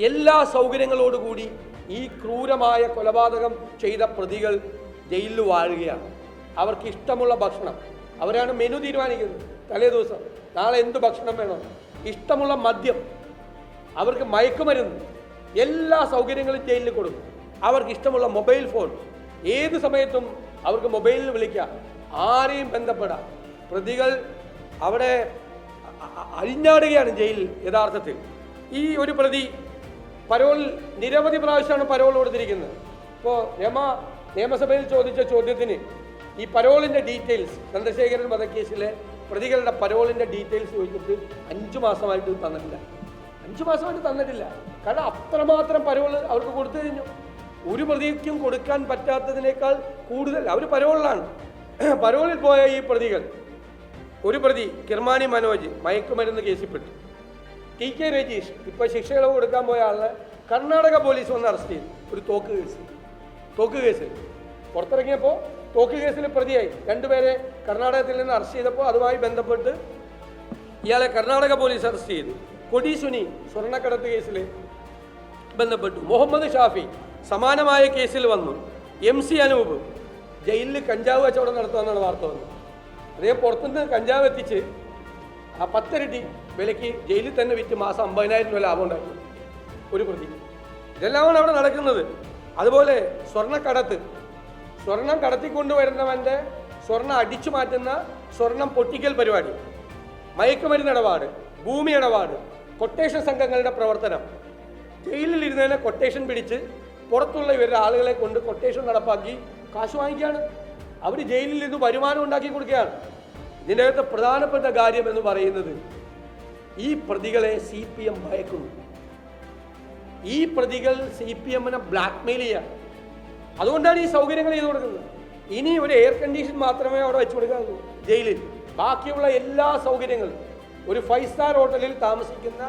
എല്ലാ സൗകര്യങ്ങളോടുകൂടി ഈ ക്രൂരമായ കൊലപാതകം ചെയ്ത പ്രതികൾ ജയിലിൽ വാഴുകയാണ്. അവർക്ക് ഇഷ്ടമുള്ള ഭക്ഷണം. അവരാണ് മെനു തീരുമാനിക്കുന്നത്. തലേ ദിവസം നാളെ എന്ത് ഭക്ഷണം വേണം? ഇഷ്ടമുള്ള മദ്യം. അവർക്ക് മയക്കുമരുന്ന്. എല്ലാ സൗകര്യങ്ങളും ജയിലിൽ കൊടുക്കും. അവർക്ക് ഇഷ്ടമുള്ള മൊബൈൽ ഫോൺ. ഏത് സമയത്തും അവർക്ക് മൊബൈലിൽ വിളിക്കാം. ആരെയും ബന്ധപ്പെടാം. പ്രതികൾ അവിടെ അഴിഞ്ഞാടുകയാണ് ജയിലിൽ യഥാർത്ഥത്തിൽ. ഈ ഒരു പ്രതി പരോളിൽ നിരവധി പ്രാവശ്യമാണ് പരോൾ കൊടുത്തിരിക്കുന്നത്. ഇപ്പോൾ രമ നിയമസഭയിൽ ചോദിച്ച ചോദ്യത്തിന് ഈ പരോളിന്റെ ഡീറ്റെയിൽസ് ചന്ദ്രശേഖരൻ വധക്കേസിലെ പ്രതികളുടെ പരോളിന്റെ ഡീറ്റെയിൽസ് ചോദിച്ചിട്ട് അഞ്ചു മാസമായിട്ട് തന്നിട്ടില്ല. അഞ്ചു മാസമായിട്ട് തന്നിട്ടില്ല. കാരണം അത്രമാത്രം പരോൾ അവർക്ക് കൊടുത്തു കഴിഞ്ഞു. ഒരു പ്രതിക്കും കൊടുക്കാൻ പറ്റാത്തതിനേക്കാൾ കൂടുതൽ അവർ പരോളിലാണ്. പരോളിൽ പോയ ഈ പ്രതികൾ. ഒരു പ്രതി കിർമാനി മനോജ് മയക്കുമരുന്ന് കേസിൽപ്പെട്ടു ടി കെ രജീഷ് ഇപ്പോൾ ശിക്ഷ ഇളവ് കൊടുക്കാൻ പോയ ആളെ കർണാടക പോലീസ് വന്ന് അറസ്റ്റ് ചെയ്തു. ഒരു തോക്ക് കേസ്. തോക്ക് കേസ്. പുറത്തിറങ്ങിയപ്പോൾ തോക്ക് കേസിൽ പ്രതിയായി. രണ്ടുപേരെ കർണാടകത്തിൽ നിന്ന് അറസ്റ്റ് ചെയ്തപ്പോൾ അതുമായി ബന്ധപ്പെട്ട് ഇയാളെ കർണാടക പോലീസ് അറസ്റ്റ് ചെയ്തു. കൊടി സുനി സ്വർണക്കടത്ത് കേസിൽ ബന്ധപ്പെട്ടു. മുഹമ്മദ് ഷാഫി സമാനമായ കേസിൽ വന്നു. എം സി അനൂപ് ജയിലിൽ കഞ്ചാവ് കച്ചവടം നടത്തുമെന്നാണ് വാർത്ത വന്നത്. അദ്ദേഹം പുറത്തുനിന്ന് കഞ്ചാവ് എത്തിച്ച് ആ പത്തരട്ടി വിലയ്ക്ക് ജയിലിൽ തന്നെ വിറ്റ് മാസം അമ്പതിനായിരം രൂപ ലാഭം ഉണ്ടാക്കി. ഒരു പ്രതി ഇതെല്ലാമാണ് അവിടെ നടക്കുന്നത്. അതുപോലെ സ്വർണക്കടത്ത് സ്വർണം കടത്തിക്കൊണ്ടുവരുന്നവന്റെ സ്വർണം അടിച്ചു മാറ്റുന്ന സ്വർണം പൊട്ടിക്കൽ പരിപാടി. മയക്കുമരുന്ന് ഇടപാട് ഭൂമി ഇടപാട് കൊട്ടേഷൻ സംഘങ്ങളുടെ പ്രവർത്തനം. ജയിലിൽ ഇരുന്നതിനെ കൊട്ടേഷൻ പിടിച്ച് പുറത്തുള്ള ഇവരുടെ ആളുകളെ കൊണ്ട് കൊട്ടേഷൻ നടപ്പാക്കി കാശ് വാങ്ങിക്കുകയാണ്. അവർ ജയിലിൽ നിന്ന് വരുമാനം ഉണ്ടാക്കി കൊടുക്കുകയാണ്. ഇതിന്റെ അകത്ത് പ്രധാനപ്പെട്ട കാര്യം എന്ന് പറയുന്നത് ഈ പ്രതികളെ സി പി എം ഭയക്കുന്നു. ഈ പ്രതികൾ സി പി എമ്മിനെ ബ്ലാക്ക്മെയിൽ ചെയ്യാം അതുകൊണ്ടാണ് ഈ സൗകര്യങ്ങൾ ചെയ്തു കൊടുക്കുന്നത്. ഇനി ഒരു എയർ കണ്ടീഷൻ മാത്രമേ അവിടെ വെച്ചു കൊടുക്കാറുള്ളൂ. ജയിലിൽ. ബാക്കിയുള്ള എല്ലാ സൗകര്യങ്ങളും. ഒരു ഫൈവ് സ്റ്റാർ ഹോട്ടലിൽ താമസിക്കുന്ന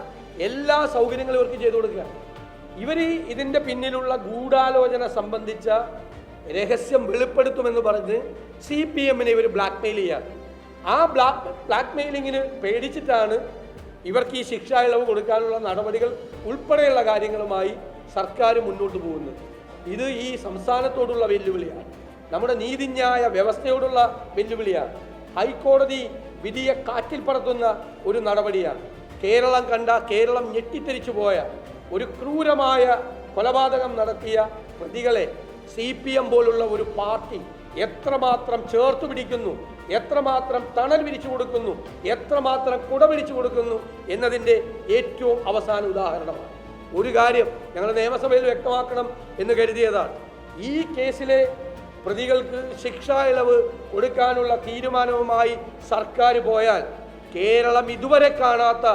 എല്ലാ സൗകര്യങ്ങളും ഇവർക്ക് ചെയ്തു കൊടുക്കുക ഇവർ ഇതിന്റെ പിന്നിലുള്ള ഗൂഢാലോചന സംബന്ധിച്ച രഹസ്യം വെളിപ്പെടുത്തുമെന്ന് പറഞ്ഞ് സി പി എമ്മിനെ ഇവർ ബ്ലാക്ക്മെയിൽ ചെയ്യാറ് ആ ബ്ലാക്ക് ബ്ലാക്ക് മെയിലിങ്ങിന് പേടിച്ചിട്ടാണ് ഇവർക്ക് ഈ ശിക്ഷാ ഇളവ് കൊടുക്കാനുള്ള നടപടികൾ ഉൾപ്പെടെയുള്ള കാര്യങ്ങളുമായി സർക്കാർ മുന്നോട്ട് പോകുന്നത്. ഇത് ഈ സംസ്ഥാനത്തോടുള്ള വെല്ലുവിളിയാണ്. നമ്മുടെ നീതിന്യായ വ്യവസ്ഥയോടുള്ള വെല്ലുവിളിയാണ്. ഹൈക്കോടതി വിധിയെ കാറ്റിൽ പറത്തുന്ന ഒരു നടപടിയാണ്. കേരളം കണ്ട കേരളം ഞെട്ടിത്തെരിച്ചു പോയ ഒരു ക്രൂരമായ കൊലപാതകം നടത്തിയ പ്രതികളെ സി പോലുള്ള ഒരു പാർട്ടി എത്രമാത്രം ചേർത്ത് പിടിക്കുന്നു എത്രമാത്രം തണൽ വിരിച്ചു കൊടുക്കുന്നു എത്രമാത്രം കുട പിടിച്ചു കൊടുക്കുന്നു എന്നതിന്റെ ഏറ്റവും അവസാന ഉദാഹരണമാണ്. ഒരു കാര്യം ഞങ്ങൾ നിയമസഭയിൽ വ്യക്തമാക്കണം എന്ന് കരുതിയതാണ്. ഈ കേസിലെ പ്രതികൾക്ക് ശിക്ഷാ ഇളവ് കൊടുക്കാനുള്ള തീരുമാനവുമായി സർക്കാർ പോയാൽ കേരളം ഇതുവരെ കാണാത്ത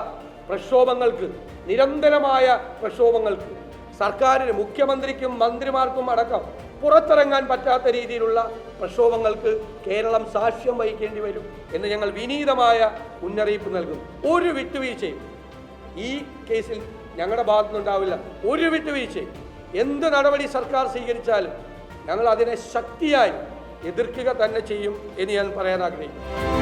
പ്രക്ഷോഭങ്ങൾക്ക് നിരന്തരമായ പ്രക്ഷോഭങ്ങൾക്ക് സർക്കാരിന് മുഖ്യമന്ത്രിക്കും മന്ത്രിമാർക്കും അടക്കം പുറത്തിറങ്ങാൻ പറ്റാത്ത രീതിയിലുള്ള പ്രക്ഷോഭങ്ങൾക്ക് കേരളം സാക്ഷ്യം വഹിക്കേണ്ടി വരും എന്ന് ഞങ്ങൾ വിനീതമായ മുന്നറിയിപ്പ് നൽകുന്നു. ഒരു വിട്ടുവീഴ്ചയും ഈ കേസിൽ ഞങ്ങളുടെ ഭാഗത്തുനിന്നുണ്ടാവില്ല. ഒരു വിട്ടുവീഴ്ചയും. എന്ത് നടപടി സർക്കാർ സ്വീകരിച്ചാലും ഞങ്ങൾ അതിനെ ശക്തിയായി എതിർക്കുക തന്നെ ചെയ്യും എന്ന് ഞാൻ പറയാൻ ആഗ്രഹിക്കുന്നു.